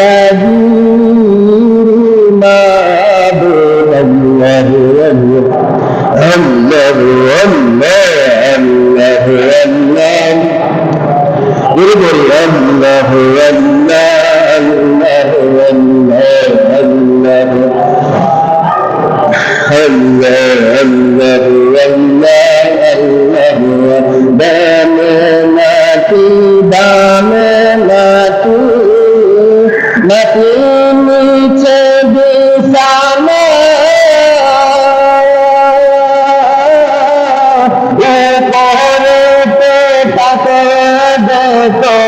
يجري ما بين الله والله الله الله الله قل الله الله الله الله الله الله الله তো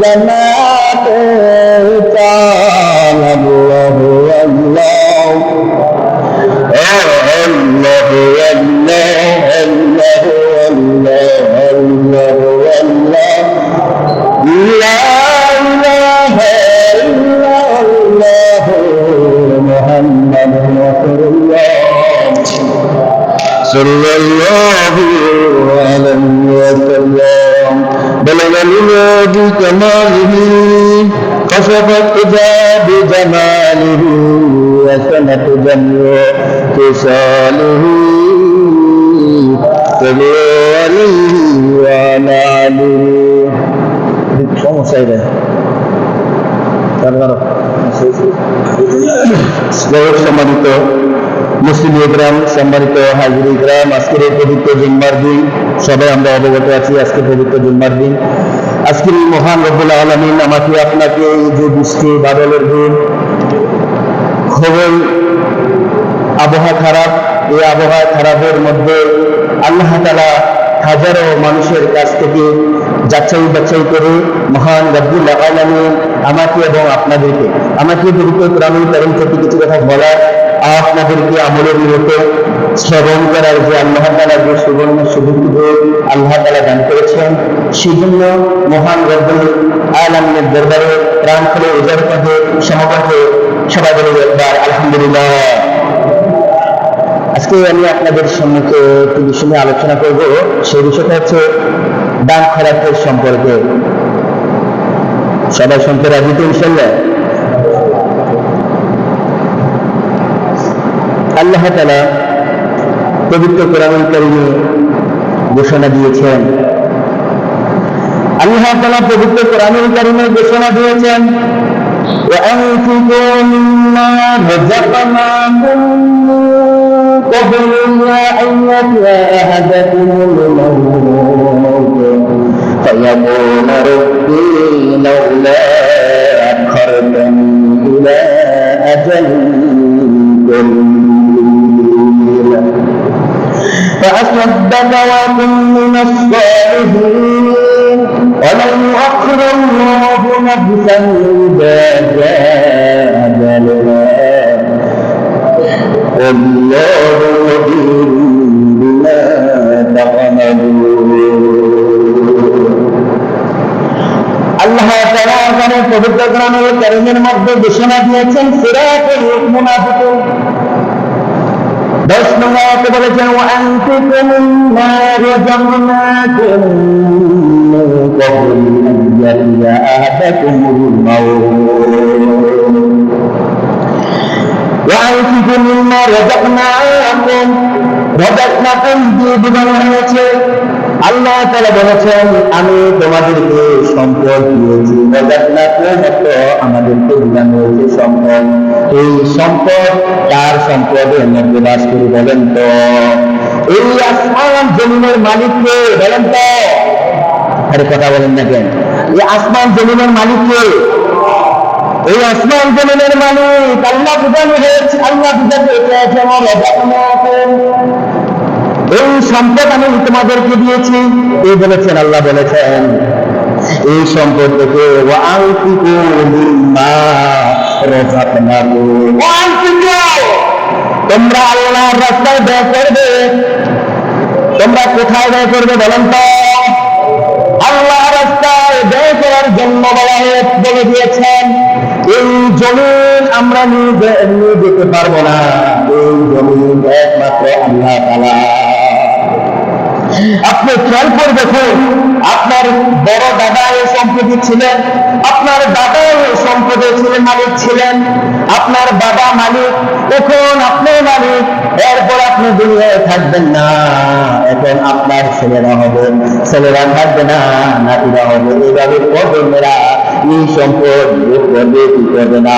ربنا صلوا عليه وعلى آله সমস্যা এটা তারপর সম্মানিত মুসলিম গ্রাম সম্মানিত হাজিরি গ্রাম আজকের এই পবিত্র জুম্মার দিন সবাই আমরা অবগত আছি আজকে পবিত্র জুম্মার দিন আজকের এই মহান রব্বুল আলমিন আমাকে আপনাকে এই যে বৃষ্টি বাদলের দিন খুবই আবহাওয়া খারাপ এই আবহাওয়া খারাপের মধ্যে আল্লাহ তালা হাজারো মানুষের কাছ থেকে যাচাই বাছাই করে মহান রব্বুল আলমিন আমাকে এবং আপনাদেরকে, আমাকে পবিত্র প্রাণী কারণ থেকে কিছু কথা বলার আপনাদেরকে আমলের নিয়ত শ্রবণ করার যে আল্লাহ তালা যে সুবর্ণ সুযোগ আল্লাহ তালা দান করেছেন সেই জন্য মহান রব্বুল আলমিনের দরবারে প্রাণ খুলে উজাড় পথে সমাপথে সবাই বলে একবার আলহামদুলিল্লাহ। আজকে আমি আপনাদের সম্মুখে একটি বিষয় নিয়ে আলোচনা করব সেই বিষয়টা হচ্ছে দান খরাতের সম্পর্কে সবাই শুনতে রাজি তো ইনশাল্লাহ আল্লাহ তালা পবিত্র কোরআন কারিমে ঘোষণা দিয়েছেন আল্লাহ তালা পবিত্র কোরআন কারিমে ঘোষণা দিয়েছেন وأنفقوا مما رزقناكم من قبل أن يأتي أحدكم الموت. فيقول ربي لولا أخرتني إلى أجل قريب. فأصدق وكن من الصالحين. ولن يؤخر الله نفسا إذا جاء أجلها والله خبير بما تعملون আল্লাহ তাআলা এখানে পবিত্র গ্রামের কারিমের মধ্যে ঘোষণা দিয়েছেন সিরাতুল মুনাফিকুন দশ নম্বর আয়াতে বলেছেন وأنفقوا مما رزقناكم من قبل أن يأتي أحدكم الموت وأنفقوا مما رزقناكم رزقناكم দিয়ে বোঝানো হয়েছে আল্লাহ তাআলা বলেছেন আমি তোমাদেরকে সম্পদ দিয়েছি রজাকনাকুম অর্থ আমাদেরকে বোঝানো হয়েছে সম্পদ এই সম্পদ তার সম্পদের মধ্যে বাস করে বলেন তো এই আসমান জমিনের মালিককে বলেন তো আরে কথা বলেন না কেন এই আসমান জমিনের মালিককে এই আসমান জমিনের মালিক আল্লাহ বুঝানো হয়েছে আল্লাহ বুঝাতে এই সম্পদ আমি তোমাদেরকে দিয়েছি এই বলেছেন আল্লাহ বলেছেন। এই সম্পদ থেকে তোমরা আল্লাহর রাস্তায় ব্যয় করবে। তোমরা কোথায় ব্যয় করবে বলেন তো? আল্লাহ রাস্তায় ব্যয় করার জন্য বলা হয়ে বলে দিয়েছেন। এই জমিন আমরা নিয়ে যেতে পারব না। এই জমিন একমাত্র আল্লাহ তালা আপনি খেয়াল করে দেখুন, আপনার বড় দাদা এই সম্পত্তি ছিলেন, আপনার দাদা এই সম্পদের ছিলেন মালিক ছিলেন, আপনার বাবা মালিক, এখন আপনি মালিক, এরপর আপনি দুনিয়ায় থাকবেন না। এখন আপনার ছেলেরা হবে, ছেলেরা থাকবে না, নাতিরা হবে এইভাবে প্রজন্মেরা এই সম্পদ ভোগ করবে করবে না।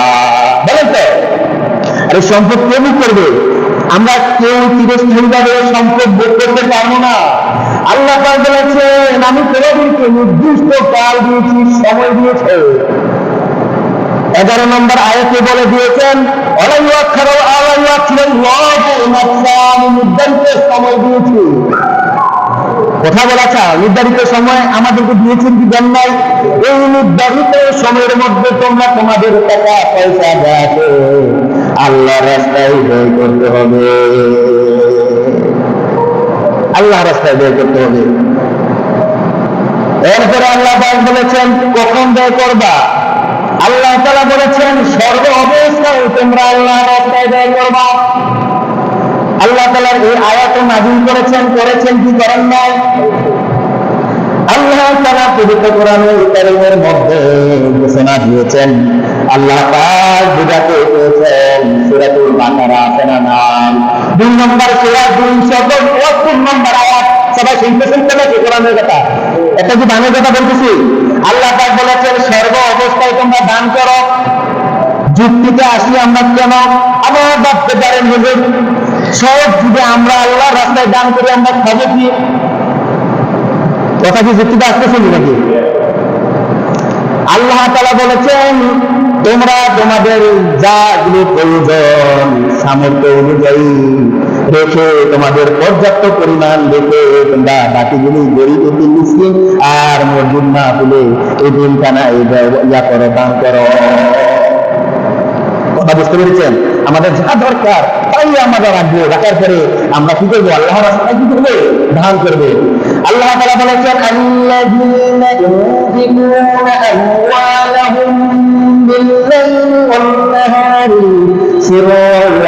বলেন তো, আরে সম্পদ কে ভোগ করবে? আমরা কেউ চিরস্থায়ীভাবে সম্পদ ভোগ করতে পারব না। আল্লাহ বলেছেন, আমি তোমাদেরকে নির্দিষ্ট কাল দিয়েছি, সময় দিয়েছে। এগারো নম্বর আয়াতে বলে দিয়েছেন অলাইয়াক্ষর আলাইয়াক্ষর আমি নির্ধারিত সময় দিয়েছি। কথা বলেছে নির্ধারিত সময় আমাদেরকে দিয়েছেন কি দেন নাই? এই নির্ধারিত সময়ের মধ্যে তোমরা তোমাদের টাকা পয়সা দেখো। আল্লাহ রাস্তায় ব্যয় করতে হবে। আল্লাহ রাস্তায় ব্যয় করতে হবে। এরপরে আল্লাহ বলেছেন, কখন ব্যয় করবা? আল্লাহ তাআলা বলেছেন, সর্ব অবস্থায় তোমরা আল্লাহ রাস্তায় ব্যয় করবা। আল্লাহ তাআলার এই আয়াত নাযিল করেছেন করেছেন কি করেন নাই? আল্লাহ তাআলা পবিত্র কারিমের মধ্যে ঘোষণা দিয়েছেন, আল্লাহ পাক বুঝাতে চেয়েছেন সূরাতুল আছে না নাম দুই নম্বর সূরা 272 নম্বর আয়াত। সবাই কোরআনের কথা। একটা কি দানের কথা বলতেছি? আল্লাহ পাক বলেছেন, সর্ব অবস্থায় তোমরা দান করো। যুক্তিতে আসি আমরা কেন? আবার ভাবতে পারেন সব যদি আমরা আল্লাহ রাস্তায় দান করি, আমরা খাব কি কথা কি যুক্তিতে আসতেছে নাকি? আল্লাহ তালা বলেছেন, তোমরা তোমাদের যা প্রয়োজন, সামর্থ্য অনুযায়ী রেখে তোমাদের পর্যাপ্ত পরিমাণ রেখে তোমরা বাকিগুলি গরিব এটি আর মজুর না বলে এই দিনখানা এই ইয়া করো, দান করো। কথা বুঝতে পেরেছেন? আমাদের যা দরকার তাই আমরা রাখব। রাখার পরে আমরা কি করব? আল্লাহ রাস্তায় কি করব? ধান করবে। আল্লাহ তালা বলেছেন আল্লাযীনা ইউনফিকুনা আমওয়ালাহুম বিল-লাইলি ওয়ান-নাহারি সিরran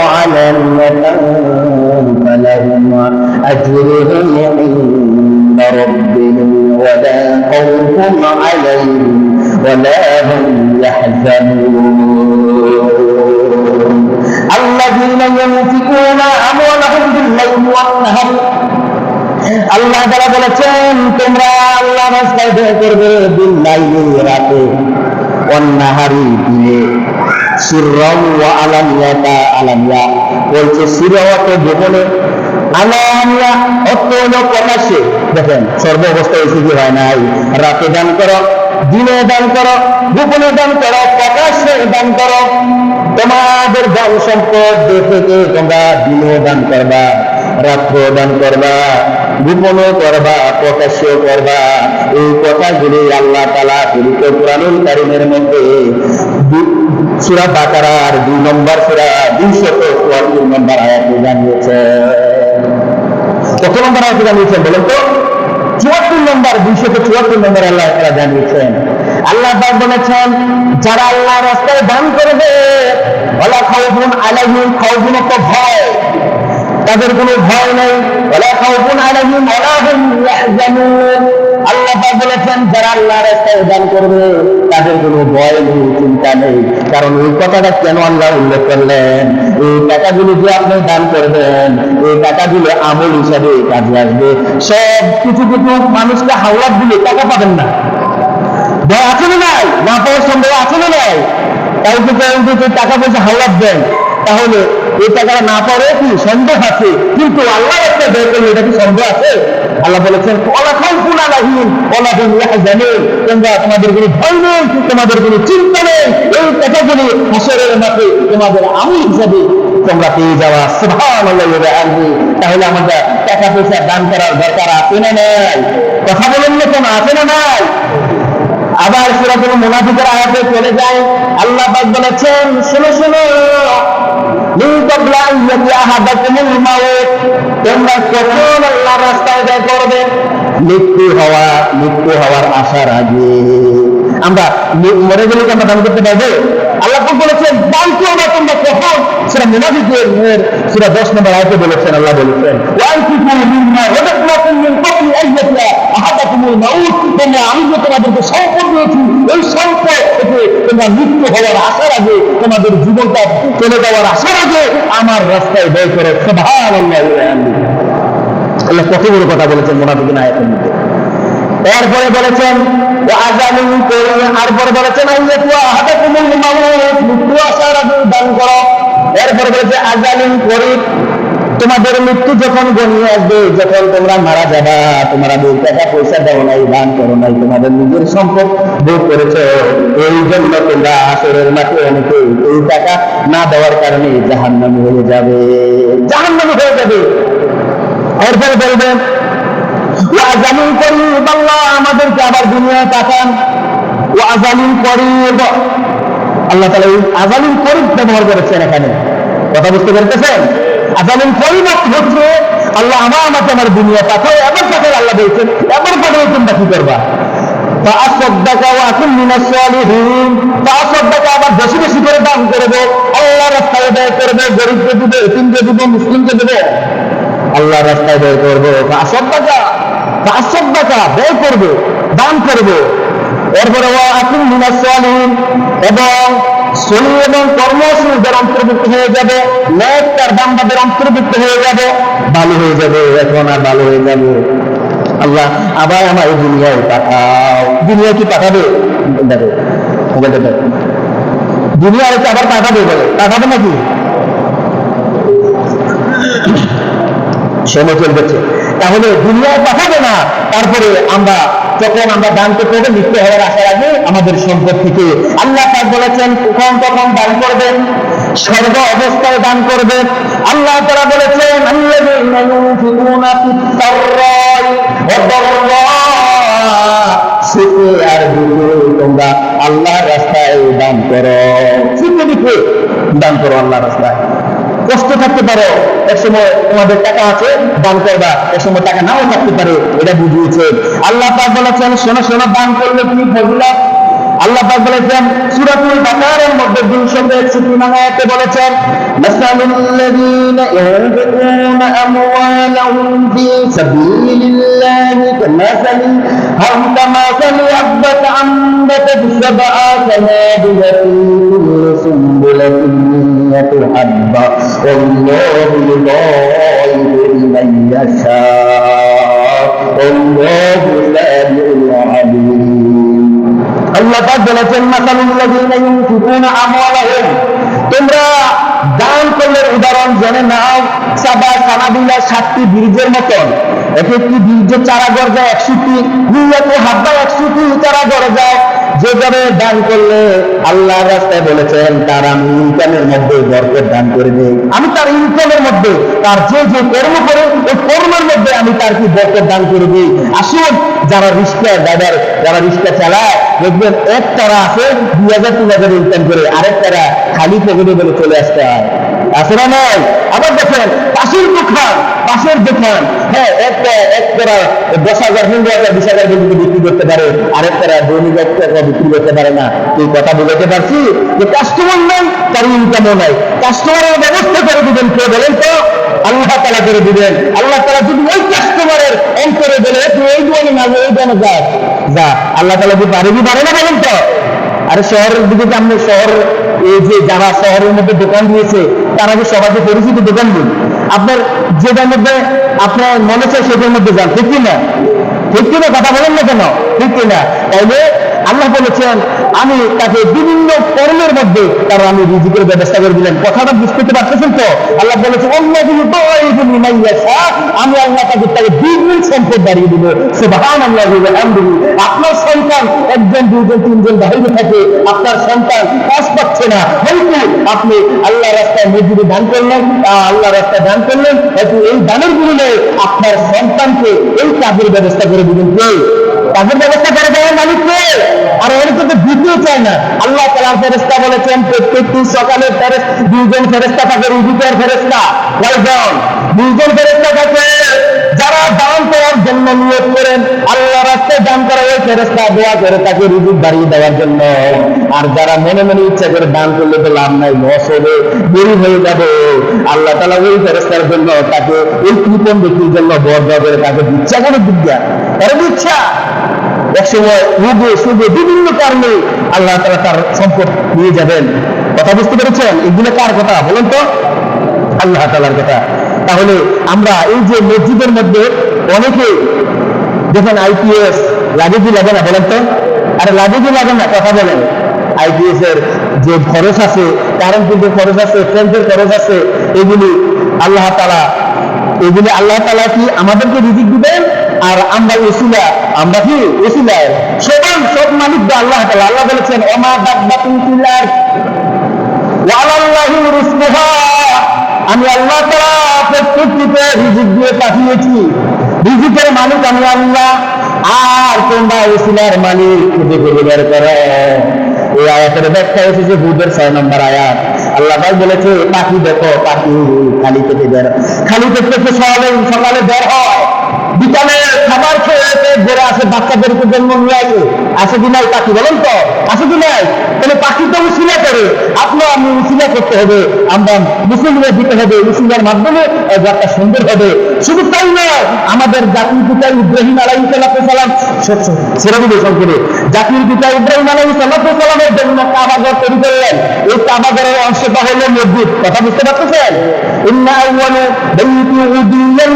আল্লাহ তারা বলেছেন, তোমরা আল্লাহ করবে রাতে। দিনে হলো প্রকাশ্যে। দেখেন, সর্ব অবস্থায় কি হয় নাই? রাতে দান করো, দিনে দান করো, গোপনে দান করো, প্রকাশ্যে দান করো। তোমাদের ধন সম্পদ থেকে তোমরা দিনও দান করবা। রাত্র করবা, গোপনও করবা প্রকাশ্য করবা। এই কথাগুলি আল্লাহ তালা পবিত্র কোরআনুল কারিমের মধ্যে সুরা বাকারার দুই নম্বর সুরা দুইশত চুয়াত্তর নম্বর আয়াতে জানিয়েছে। কত নম্বর আয়াতে জানিয়েছেন বলেন তো? চুয়াত্তর নম্বর, দুইশত চুয়াত্তর নম্বর আল্লাহ তারা জানিয়েছেন। আল্লাহ বলেছেন, যারা আল্লাহ রাস্তায় দান করবে ওলা খাউফুন আলাইহিম, খাউফুন একটা ভয়। তাদের কোনো ভয় নেই। আল্লাহ বলেছেন, যারা আল্লাহ রাস্তায় দান করবে, তাদের কোনো ভয় নেই, চিন্তা নেই। কারণ এই কথাটা কেন আল্লাহ উল্লেখ করলেন? এই যে আপনি দান করবেন, এই টাকাগুলো আমল হিসাবে কাজে আসবে। সব কিছু কিছু মানুষকে হাওলাত দিলে টাকা পাবেন না। ভয় আছে না নাই? না পাওয়ার সম্ভব আছে না নাই? কাউকে কেউ যদি টাকা পয়সা হাওলাত দেন, তাহলে এই টাকাটা না পাওয়ার কি সন্দেহ আছে। কিন্তু আল্লাহ একটা বের করলে, এটা কি সন্দেহ আছে? আল্লাহ বলেছেন খাউফুন আলাইহিম, ওয়ালা হুম ইয়াহজানুন। তোমরা তোমাদের কোনো ভয় নেই, তোমাদের কোনো চিন্তা নেই। এই টাকাগুলি হাসরের মাঠে তোমাদের আমল হিসাবে তোমরা পেয়ে যাওয়া। ওয়া তাহলে আমাদের টাকা পয়সা দান করার দরকার আছে না নাই? কথা বলেন না কেন, আছে না নাই? আবার সুরাতুল মুনাফিকের আয়াতে চলে যায়। আল্লাহ বলেছেন, শুনো শুনো তোমরা কখন আল্লাহর রাস্তায় ব্যয় করবে মৃত্যু হওয়া, মৃত্যু হওয়ার আশার আগে। আমরা মরে গেলে আমরা দান করতে পারব? আল্লাহ বলেছেন, দান করবে তোমরা কখন? সেটা মুনাফিকের সেটা দশ নম্বর আয়তে বলেছেন, আল্লাহ বলেছেন তোমরা, আমি তোমাদেরকে দিয়েছি সম্পদ থেকে তোমরা হওয়ার আশার আগে, তোমাদের জীবনটা চলে যাওয়ার আশার আগে আমার রাস্তায় ব্যয় করো। আল্লাহ কত বড় কথা বলেছেন মুনাফিকিন আয়াতের মধ্যে। এরপরে বলেছেন এরপরে বলেছেন মৃত্যু আসার দান করো। এরপরে বলেছে আজালিন করি তোমাদের মৃত্যু যখন গনিয়ে আসবে, যখন তোমরা মারা যাবা, তোমরা বই টাকা পয়সা দেও নাই, দান করো নাই, তোমাদের নিজের সম্পদ ভোগ করেছ। এই জন্য তোমরা আসরের মাঠে অনেকে এই টাকা না দেওয়ার কারণে জাহান্নামী হয়ে যাবে। জাহান্নামী হয়ে যাবে। এরপরে বলবেন ওয়াজালিন করিব, আল্লাহ আমাদেরকে আবার দুনিয়ায় পাঠান। ওয়াজালিন করিব। আল্লাহ তাআলা এই আজালিন করিব ব্যবহার করেছেন এখানে। কথা বুঝতে পেরেছেন? আজামিন পরিণত হচ্ছে আল্লাহ আমার আমাকে আমার দুনিয়া পাঠাও এবার পাঠাও আল্লাহ বলছেন এবার পাঠাও তোমরা কি করবা? আবার বেশি বেশি করে দান করব আল্লাহ রাস্তায় ব্যয় করবে, গরিবকে দিবে, এতিমকে দিবে, মুসলিমকে দিবে। আল্লাহ রাস্তায় ব্যয় করব। আসব টাকা আসব টাকা ব্যয় করবে, দান করবে। এরপরে এবং সলি এবং অন্তর্ভুক্ত হয়ে যাবে বান্দাদের অন্তর্ভুক্ত হয়ে যাবে ভালো হয়ে যাবে, এখন আর ভালো হয়ে যাবে। আল্লাহ, আবার আমার এই দুনিয়ায় পাঠাও। দুনিয়া কি পাঠাবে? দেখো আবার পাঠাবে বলে। পাঠাবে নাকি? সময় চলতেছে। তাহলে দুনিয়ায় পাঠাবে না, তারপরে আমরা যখন আমরা দান করতে হবে মৃত্যু হওয়ার আসার আগে আমাদের সম্পদ থেকে। আল্লাহ পাক বলেছেন, কখন কখন দান করবেন সর্ব অবস্থায় দান করবেন আল্লাহ তারা বলেছেন তোমরা আল্লাহর রাস্তায় দান করো। দান করো আল্লাহর রাস্তায়। কষ্ট থাকতে পারে, এক সময় তোমাদের টাকা আছে, দান করবা, এক সময় টাকা নাও থাকতে পারে, এটা বুঝিয়েছে। আল্লাহ পাক বলেছেন, শোনো শোনো, দান করলে তুমি ফজিলত? আল্লাহ পাক বলেছেন, সূরাতুল বাকারার মধ্যে 261 নং আয়াতে বলেছেন, মাসালুল্লাযীনা ইউনফিকুনা আমওয়ালাহুম ফী সাবিলিল্লাহি কামাসালি হাম কামাসালি হাব্বাত আমবাতাত সাবআ সানাবিলা ফী আল্লাহ পাক বলেছেন ইউনফিকুনা আমওয়ালাহুম। তোমরা দান করলে উদাহরণ জেনে নাও সাবা সানাবিলা সাতটি বীর্যের মতন। এক একটি বীর্য চারা গড় একশোটি নিয়ত হাব্বা একশোটি চারা গড় যায় যেভাবে দান করলে আল্লাহ রাস্তায় বলেছেন, তার আমি ইনকামের মধ্যে বরকত দান করে দেই আমি তার ইনকামের মধ্যে, তার যে যে কর্ম করে, ওই কর্মের মধ্যে আমি তার কি বরকত দান করে দিই আসুন, যারা রিক্সা ড্রাইভার যারা রিক্সা চালায়, দেখবেন এক তারা আছে, দুই হাজার, তিন হাজার ইনকাম করে, আরেক তারা খালি পকেটে বলে চলে আসতে হয়। নয় আবার দেখেন দোকান দোকান। হ্যাঁ এক তারা দশ হাজার বিশ হাজার বিক্রি করতে পারে। তারা দৈনিক এক টাকা বিক্রি করতে পারে না। এই কথা বুঝাতে পারছি? যে কাস্টমার নাই, তার ইনকামও নাই। কাস্টমারের ব্যবস্থা করে দিবেন কে বলেন তো? আল্লাহ তালা করে দিবেন। আল্লাহ তালা যদি ওই কাস্টমারের অন্তরে বলে তুই এই দোয়ানে না এই দোয়ানে যাস যা, আল্লাহ তালা পারে কি পারে না বলেন তো? আরে শহরের দিকে যে আমরা শহর, এই যে যারা শহরের মধ্যে দোকান দিয়েছে তারা আগে সবাইকে পরিচিত দোকান দিন আপনার যেটার মধ্যে আপনার মনে চায় সেটার মধ্যে যান, ঠিক কিনা? ঠিক কিনা? কথা বলেন না কেন? ঠিক কিনা? তাইলে আল্লাহ বলেছেন আমি তাকে বিভিন্ন কর্মের মধ্যে তার আমি রিজিকের ব্যবস্থা করে দিলেন কথাটা বুঝতে পারতেছেন তো? আল্লাহ বলেছে অন্য আমি আল্লাহ তাকে তাকে দ্বিগুণ সম্পদ বাড়িয়ে দিব। সুবহান আল্লাহ আপনার সন্তান একজন দুজন তিনজন বাইরে থাকে, আপনার সন্তান কাজ পাচ্ছে না। কিন্তু আপনি আল্লাহ রাস্তায় মজুরি দান করলেন আল্লাহ রাস্তায় দান করলেন, হয়তো এই দানের বিনিময়ে আপনার সন্তানকে এই কাজের ব্যবস্থা করে দিবেন। কে? কাজের ব্যবস্থা করে দেওয়ার মালিক কে আর ওর তো দিতেও চায় না। আল্লাহ তালার ফেরেস্তা বলেছেন প্রত্যেকটি সকালে দুজন ফেরেস্তা থাকে রুজিকের ফেরেস্তা কয়জন? দুজন ফেরেস্তা থাকে। যারা দান করার জন্য নিয়োগ করেন। আল্লাহ রাস্তায় দান করা ওই ফেরেস্তা দোয়া করে তাকে রুজিক বাড়িয়ে দেওয়ার জন্য। আর যারা মনে মনে ইচ্ছা করে দান করলে তো লাভ নাই লস হবে, দেরি হয়ে যাবে। আল্লাহ তালা ওই ফেরেস্তার জন্য তাকে ওই কৃপন ব্যক্তির জন্য বর দেওয়া করে তাকে দিচ্ছা। কোনো বিদ্যা তারা দিচ্ছা? একসময় রোগে সুগে বিভিন্ন কারণে আল্লাহ তালা তার সম্পদ নিয়ে যাবেন। কথা বুঝতে পেরেছেন? এগুলো কার কথা? বলেন তো। আল্লাহ তালার কথা। তাহলে আমরা এই যে মসজিদের মধ্যে অনেকে দেখেন আইপিএস লাগে কি লাগে না বলেন তো? আরে লাগে কি লাগে না, কথা বলেন। আইপিএস এর যে খরচ আছে কারেন্ট বিলের খরচ আছে ফ্রেন্সের খরচ আছে, এগুলি আল্লাহ তালা এগুলি আল্লাহ তালা কি আমাদেরকে রিজিক দিবেন? আর আমরা ওসিলা, আমরা কি ওসিলা সবাই সব মালিক আল্লাহ তালা আল্লাহ বলেছেন আরদ ওয়ালাল্লাহি রিজকুহা। আমি আল্লাহ তাআলা প্রত্যেকটিতে রিজিক দিয়ে পাঠিয়েছি। রিজিকের মালিক আমি আল্লাহ। আর তোমরা ওসিলার মালিক খুঁজে খুঁজে বের করো। এই আয়াতের ব্যাখ্যা এসেছে হুদের ছয় নম্বর আয়াত। আল্লাহ ভাই বলেছে, পাখি দেখো, পাখি খালি পেটে বের। খালি পেট থেকে সকালে সকালে বের হয়। বিকালে পেট ভরে আসে বাচ্চাদেরকে জন্ম আসে। আসে কি নাই পাখি, বলেন তো? আসে কি নাই? তাহলে পাখি তো উসিলা করে। আপনার আমি উসিলা করতে হবে। আমরা মুসলিমরা দিতে হবে। উসিলার মাধ্যমে ঘরটা সুন্দর হবে। শুধু তাই নয়, আমাদের জাতির পিতা ইব্রাহিম আলাই সালাম সেরকম করে। জাতির পিতা ইব্রাহিম আলাই সালামের জন্য কাবাঘর তৈরি করলেন। এই কাবাঘরের অংশটা হলো মসজিদ। কথা বুঝতে পারতেছেন?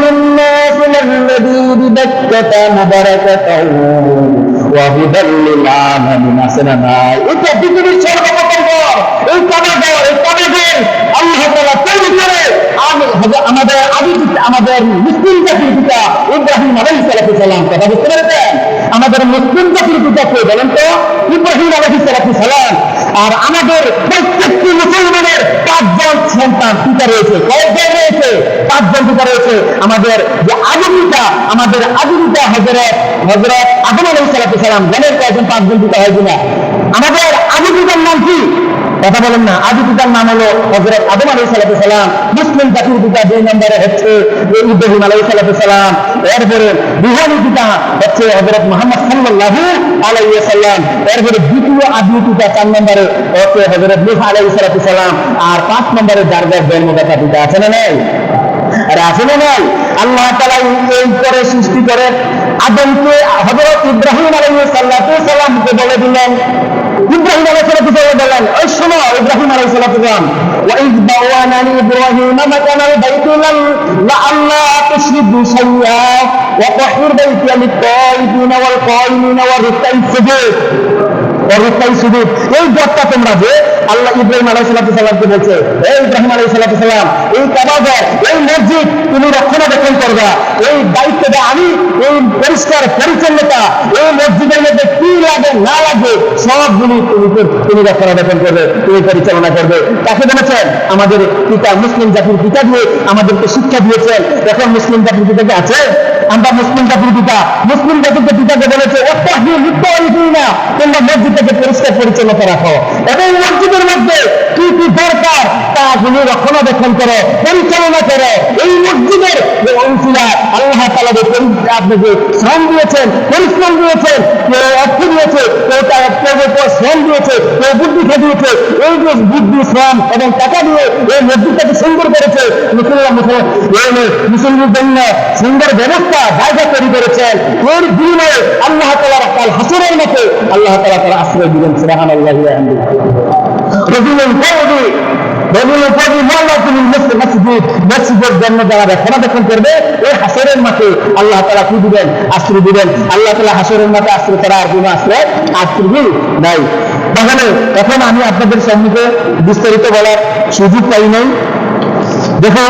লিন-নাস লাল্লাযী বিবাক্কাতা মুবারাকাতাও ওয়া হুদাল লিল-আলামিন আসেনা নাই এটা পৃথিবীর সর্বপ্রথম ঘর এই কাবাঘর এই আল্লাহ তাআলা তৈরি করে আমি- হযরত আমাদের আদি আমাদের মুসলিম জাতির পিতা ইব্রাহিম আলাইহিস সালাম কথা বুঝতে পেরেছেন আমাদের মুসলিম জাতির পিতা কে বলেন তো ইব্রাহিম সালাম আর আমাদের প্রত্যেকটি মুসলমানের পাঁচজন সন্তান পিতা রয়েছে। কয়েকজন রয়েছে, পাঁচজন পিতা রয়েছে। আমাদের যে আদি আমাদের আদি পিতা হজরত হজরত আদম আলাইহিস সালাম, জানেন কয়েকজন পাঁচজন পিতা হয় কিনা? আমাদের আদি পিতার নাম কি? কথা বলেন না। আদি পিতার নাম হলো হজরত আদম আলাই সালাম। মুসলিম জাতির পিতা দুই নম্বরে হচ্ছে ইব্রাহিম আলাই সালাম। এরপরে বিহারি পিতা হচ্ছে হজরত মোহাম্মদ সাল্লাল্লাহু আলাই সাল্লাম এরপরে দ্বিতীয় আদি পিতা চার নম্বরে হচ্ছে হজরত মুসা আলাই সালাম। আর পাঁচ নম্বরে যার যার জন্মদাতা পিতা আছে না নাই? আর আছে না নাই? আল্লাহ তালা এই করে সৃষ্টি করে আদমকে হজরত ইব্রাহিম আলাই সাল্লামকে বলে দিলেন ইব্রাহিম আলাইহিস বলেন ওই শোনো ইব্রাহিম আলাইহিস সালাম وإذ بوأنا لإبراهيم مكان البيت لئلا تشرك شيئا وطهر بيتي للطائفين والقائمين والركع السجود অবস্থায় শুধু এই দরটা তোমরা যে আল্লাহ ইব্রাহিম আলাই সাল্লামকে বলছে এই ইব্রাহিম আলাই সাল্লাম এই কাবাঘর এই মসজিদ তুমি রক্ষণাবেক্ষণ করবা। এই দায়িত্বটা আমি, এই পরিষ্কার পরিচ্ছন্নতা, এই মসজিদের মধ্যে কি লাগে, না লাগে, সবগুলি তুমি তুমি রক্ষণাবেক্ষণ করবে, তুমি পরিচালনা করবে। তাকে বলেছেন, আমাদের পিতা মুসলিম জাতির পিতা দিয়ে আমাদেরকে শিক্ষা দিয়েছেন। এখন মুসলিম জাতির পিতাকে আছে? আমরা মুসলিম জাতির পিতা। মুসলিম জাতির পিতাকে বলেছে অত্যাহি লিপ্ত না। তোমরা মসজিদটাকে পরিষ্কার পরিচ্ছন্নতা রাখো। এবং মসজিদের মধ্যে কি কি দরকার, তা গুলি রক্ষণাবেক্ষণ করো, পরিচালনা করো। এই মসজিদের যে অংশীরা আল্লাহ তালা যে পরি- আপনাকে শ্রম দিয়েছেন, পরিশ্রম দিয়েছেন কেউ অর্থ দিয়েছে কেউ তার কেউ শ্রম দিয়েছে কেউ বুদ্ধি খাটিয়েছে এই যে বুদ্ধি, শ্রম এবং টাকা দিয়ে এই মসজিদটাকে সুন্দর করেছে মুসলিম মুসলিমদের জন্য সুন্দর ব্যবস্থা, জায়গা তৈরি করেছেন। এর বিনিময়ে আল্লাহ তালার কাল হাসরের মতো আল্লাহ তালা তারা আশ্রয় দিবেন সুরাহান আল্লাহ ফৌদি মাল্লাতুল মসজিদ মসজিদ মসজিদের জন্য যারা রক্ষণাবেক্ষণ করবে ওই হাসরের মাঠে আল্লাহ তালা কি দিবেন? আশ্রয় দিবেন। আল্লাহ তালা হাসরের মাঠে আশ্রয় তারা আর কোনো আশ্রয় আশ্রয় নাই। এখন আমি আপনাদের সম্মুখে বিস্তারিত বলার সুযোগ পাই নাই। দেখুন